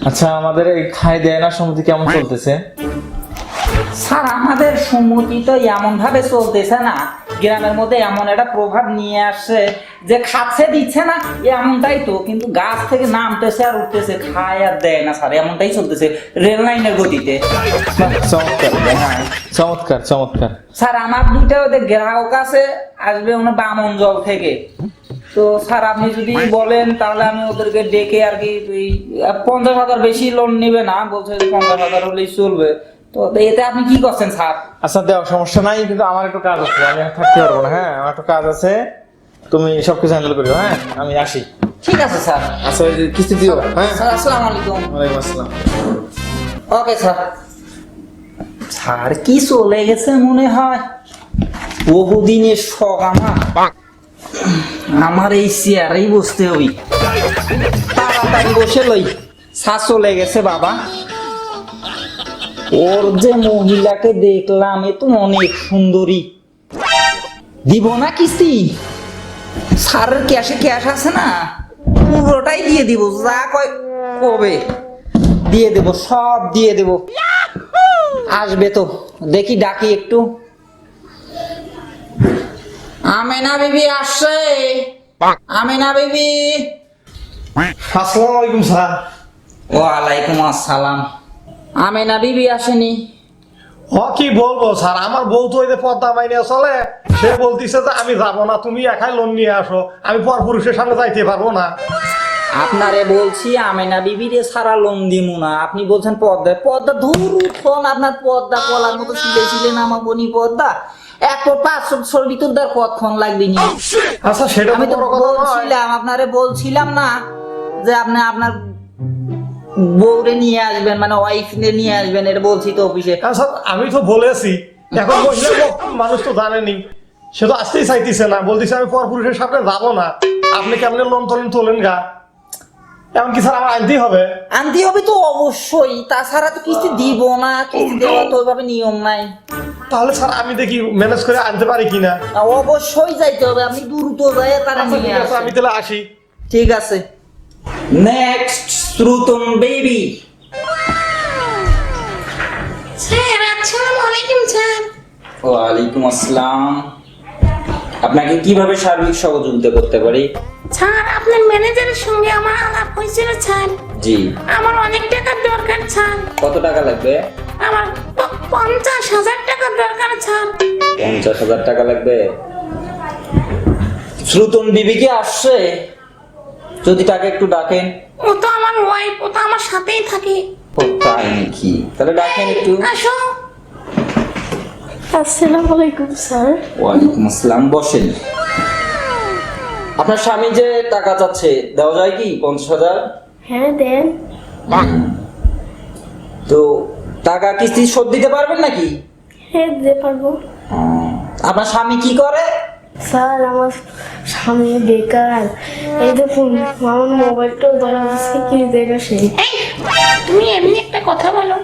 আচ্ছা আমাদের এই খাই দেয় না সমিতি কেমন চলতেছে? স্যার আমাদের সম্মতি তো এমন ভাবে চলতেছে না। গ্রামের মধ্যে এমন একটা প্রভাব নিয়ে আসছে যে খাচ্ছে দিচ্ছে না এমনটাই তো। কিন্তু গাছ থেকে নামতেছে আর উঠতেছে খায় আর দেয় না স্যার এমনটাই চলতেছে রেল লাইনের গতিতে। চমৎকার হ্যাঁ, চমৎকার চমৎকার। স্যার আমার দুইটা ওদের গ্রাহক আছে আসবে ওনার বামন জল থেকে। তো স্যার আপনি যদি বলেন তাহলে আমি ওদেরকে ডেকে আর কি ওই পঞ্চাশ হাজার বেশি লোন নেবে না বলছে পঞ্চাশ হাজার হলেই চলবে। তো এতে আপনি কি করছেন স্যার? আচ্ছা দেও সমস্যা নাই কিন্তু আমার একটু কাজ আছে আমি থাকতে পারব না হ্যাঁ আমার একটু কাজ আছে। তুমি সবকিছু হ্যান্ডেল করিও হ্যাঁ আমি আসি। ঠিক আছে স্যার। আচ্ছা কিস্তি দিও হ্যাঁ। স্যার আসসালামু আলাইকুম। ওয়ালাইকুম আসসালাম। Okay sir. স্যার কি চলে গেছে মনে হয়? বহুদিনের শখ আমার। আমার এই চেয়ারেই বসতে হই। তাড়াতাড়ি বসে লই। স্যার চলে গেছে, বাবা। ওর যে মহিলাকে দেখলাম, এ তো অনেক সুন্দরী। দিব না কিস্তি? স্যারের ক্যাশে ক্যাশ আছে না? পুরোটাই দিয়ে দিব, যা কয় কবে। দিয়ে দেব, সব দিয়ে দেব। আসবে তো, দেখি ডাকি একটু। আমেনা বিবি আসছে। আমেনা বিবি। আসসালামু আলাইকুম স্যার। ওয়ালাইকুম আসসালাম। আমেনা বিবি আসেনি। হ কি বলব স্যার? আমার বউ তো ওই যে পদ্মা মাইনে চলে সে বলতিছে যে আমি যাব না তুমি একাই লোন নিয়ে আসো। আমি পর পুরুষের সামনে যাইতে পারব না। আপনারে বলছি আমেনা বিবিরে সারা লোন দিমু না। আপনি বলছেন পদ্মা। পদ্মা ধুর উঠোন আপনার পদ্মা কলার মতো সিলে সিলে নামাবো নি পদ্মা। লাগবে নি আচ্ছা সেটা আমি তো বলছিলাম আপনারে বলছিলাম না যে আপনি আপনার বউরে নিয়ে আসবেন মানে ওয়াইফ নিয়ে আসবেন এটা বলছি তো অফিসে। আচ্ছা আমি তো বলেছি এখন মহিলা মানুষ তো জানেনি। সে তো আসতেই চাইতেছে না বলতেছে আমি পর পুরুষের সামনে যাব না। আপনি কেমন লোন তোলেন তোলেন গা? এমন কি স্যার আমার আনতেই হবে? আনতে হবে তো অবশ্যই তাছাড়া তো কিস্তি দিব না কিস্তি দেওয়া তো ওইভাবে নিয়ম নাই। তাহলে স্যার আমি দেখি ম্যানেজ করে আনতে পারি কিনা। অবশ্যই যাইতে হবে আপনি দ্রুত যাই তারা আচ্ছা নিয়ে আমি তাহলে আসি। ঠিক আছে। নেক্সট শ্রুতম বেবি স্যার আসসালামু আলাইকুম স্যার। ওয়ালাইকুম আসসালাম। আপনাকে কীভাবে সার্বিক সহযোগিতা করতে পারি? স্যার আপনার ম্যানেজারের সঙ্গে আমার আলাপ হয়েছিল স্যার। জি। আমার অনেক টাকার দরকার স্যার। কত টাকা লাগবে? আমার পঞ্চাশ হাজার টাকার দরকার স্যার পঞ্চাশ হাজার টাকা লাগবে? শ্রুতম বিবি কি আসছে। যদি তাকে একটু ডাকেন। ও তো আমার ওয়াইফ ও তো আমার সাথেই থাকে। ও তাই নাকি? তাহলে ডাকেন একটু। আসো। আসসালামু আলাইকুম স্যার। ওয়ালাইকুম আসসালাম বসেন। আপনার স্বামী যে টাকা চাচ্ছে দেওয়া যায় কি পঞ্চাশ হাজার? হ্যাঁ দেন। তো টাকা কিস্তি শোধ দিতে পারবেন নাকি? হ্যাঁ দিতে পারব। আপনার স্বামী কি করে? স্যার আমার স্বামী বেকার। এই দেখুন আমার মোবাইলটাও ধরা যাচ্ছে কি দেখা তুমি এমনি একটা কথা বলো।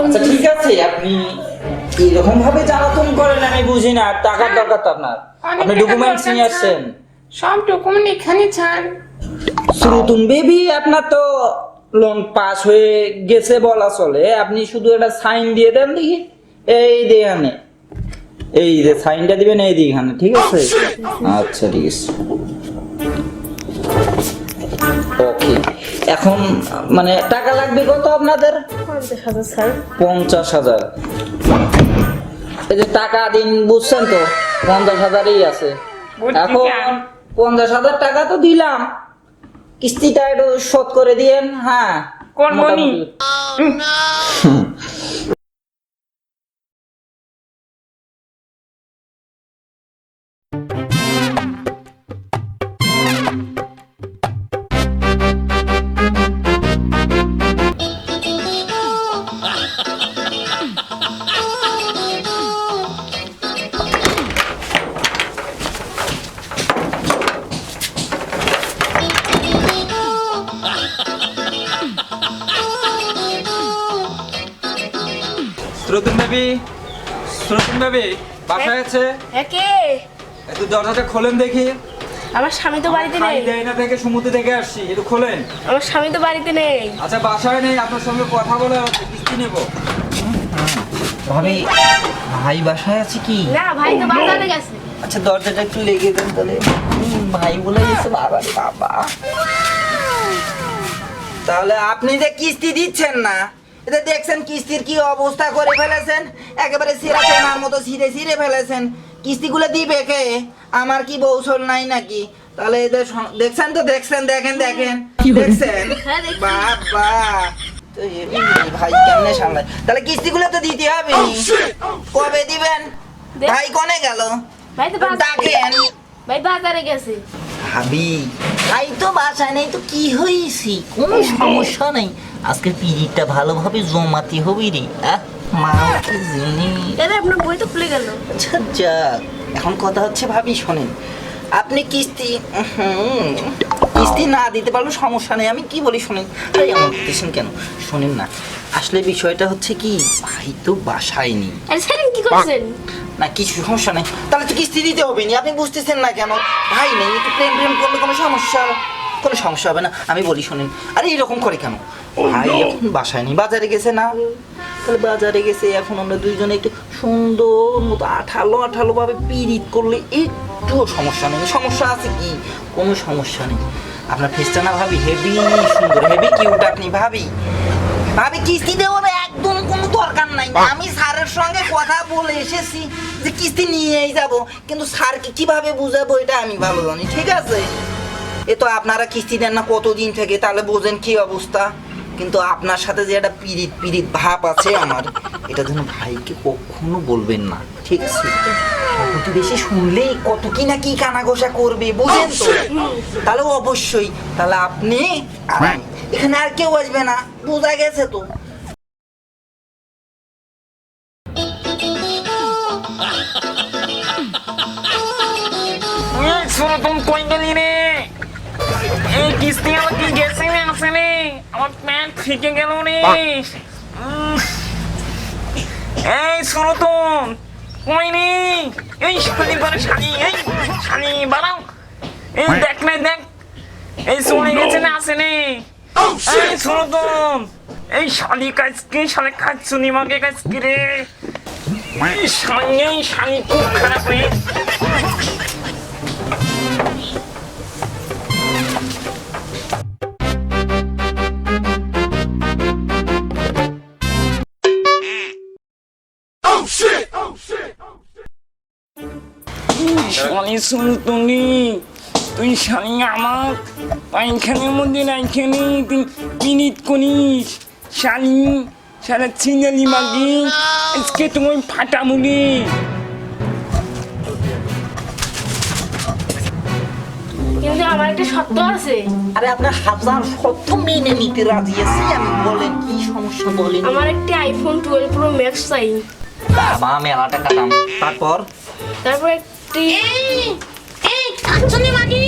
আচ্ছা ঠিক আছে আপনি এরকম ভাবে জ্বালাতন করেন আমি বুঝি না টাকার দরকার তো আপনার। আপনি ডকুমেন্টস নিয়ে আসছেন। সব ডকুমেন্ট এখানে স্যার। শ্রুতুন বেবি আপনার তো লোন পাস হয়ে গেছে বলা চলে। আপনি শুধু একটা সাইন দিয়ে দেন দেখি। এই দেখানে এই যে সাইনটা দিবেন এই দিখানে ঠিক আছে? আচ্ছা ঠিক আছে। ওকে এখন মানে টাকা লাগবে কত আপনাদের? পঞ্চাশ হাজার স্যার। পঞ্চাশ হাজার। এই যে টাকা দিন বুঝছেন তো? পঞ্চাশ হাজারই আছে। এখন পঞ্চাশ হাজার টাকা তো দিলাম। কিস্তিটা একটু শোধ করে দিয়েন হ্যাঁ। কোন নি। শ্রুতুন বেবি শ্রুতুন বেবি বাসায় আছে একে একটু দরজাটা খোলেন দেখি। আমার স্বামী তো বাড়িতে নেই। দেয়না থেকে সমুদ্র থেকে আসছি একটু খোলেন। আমার স্বামী তো বাড়িতে নেই। আচ্ছা বাসায় নেই আপনার সঙ্গে কথা বলে কিস্তি নেব। ভাবি ভাই বাসায় আছে কি? না ভাই তো বাজারে গেছে। আচ্ছা দরজাটা একটু লেগে দেন তাহলে। হুম, ভাই বলে গেছে বাবা বাবা। তাহলে আপনি যে কিস্তি দিচ্ছেন না এটা দেখছেন কিস্তির কি অবস্থা করে ফেলেছেন? একেবারে সিরা চেনার মতো ছিঁড়ে ছিঁড়ে ফেলেছেন। কিস্তিগুলো দিবে কে? আমার কি বৌসল নাই নাকি? তাহলে এদের দেখছেন তো দেখছেন দেখেন দেখেন। দেখছেন? হ্যাঁ, বাবা। ভাই কেমনে সামলায়? তাহলে কিস্তিগুলো তো দিতে হবে। কবে দিবেন? ভাই কনে গেল? ভাই ডাকেন। ভাই বাজারে গেছে। ভাবি। তাই তো বাসায় নেই তো কি হয়েছি? কোনো সমস্যা নেই। আজকে পিরিটটা ভালোভাবে জমাতে হবে রে আহ মা কি জিনিস এরে আপনার বই তো খুলে গেল। আচ্ছা যাক এখন কথা হচ্ছে ভাবি শোনেন। আপনি কিস্তি কিস্তি না দিতে পারলেও সমস্যা নেই আমি কি বলি শোনেন? আরে এমন করতেছেন কেন? শোনেন না আসলে বিষয়টা হচ্ছে কি ভাই তো বাসায় নেই। আরে কি করছেন? না কিছু সমস্যা নেই। তাহলে তো কিস্তি দিতে হবে না আপনি বুঝতেছেন না কেন? ভাই নেই একটু প্রেম প্রেম করলে কোনো সমস্যা কোনো সমস্যা হবে না। আমি বলি শোনেন আরে এরকম করে কেন? ভাই এখন বাসায় নেই। বাজারে গেছে না? তাহলে বাজারে গেছে এখন আমরা দুইজনে একটু সুন্দর মতো আঠালো আঠালো ভাবে করলে একটুও সমস্যা নেই। সমস্যা আছে কি? কোনো সমস্যা নেই। আপনার ফেসটা না ভাবি হেভি সুন্দর হেভি কিউট আপনি ভাবি। ভাবি কিস্তি দেওয়ার একদম কোনো দরকার নাই। আমি স্যারের সঙ্গে কথা বলে এসেছি যে কিস্তি নিয়েই যাব। কিন্তু স্যারকে কীভাবে বুঝাবো এটা আমি ভালো জানি। ঠিক আছে? এ তো আপনারা কিস্তি দেন না কতদিন থেকে? তাহলে বোঝেন কি অবস্থা। কিন্তু আপনার সাথে যে একটা পিরিত পিরিত ভাব আছে আমার, এটা যেন ভাইকে কখনো বলবেন না, ঠিক আছে? শুনলেই কত কি না কি করবে, বুঝেন তো? তাহলে অবশ্যই, তাহলে আপনি। এখানে আর কেউ আসবে না, বোঝা গেছে তো। এই কিস্তি আমার কি গেছে? আমার প্যান্ট ফিকে গেল রে। এই সুরতম কই রে এই শালি বারে শালি এই শালি বাড়াও এই দেখ না দেখ। এই চলে গেছে না আসে রে এই সুরতম এই শালি কাজ কি শালি কাজ শুনি মাকে কাজ কি রে? এই শালি এই শালি খুব খারাপ রে শালি সুলতনি তুই শালি আমার পায়খানের মধ্যে রাইখানে তুই পিনিত করিস। শালি সারা চিনালি মাগি আজকে তোমার ফাটামুলি কিন্তু আমার একটা সত্য আছে। আরে আপনার হাজার সত্য মেনে নিতে রাজি আছি আমি বলেন কি সমস্যা বলেন। আমার একটি আইফোন টুয়েলভ প্রো ম্যাক্স চাই। বাবা মেলাটা কাটাম তারপর? তারপর একটি এই কাঞ্চনি মাগি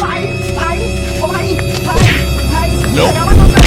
ভাই ভাই ও ভাই ভাই ভাই ভাই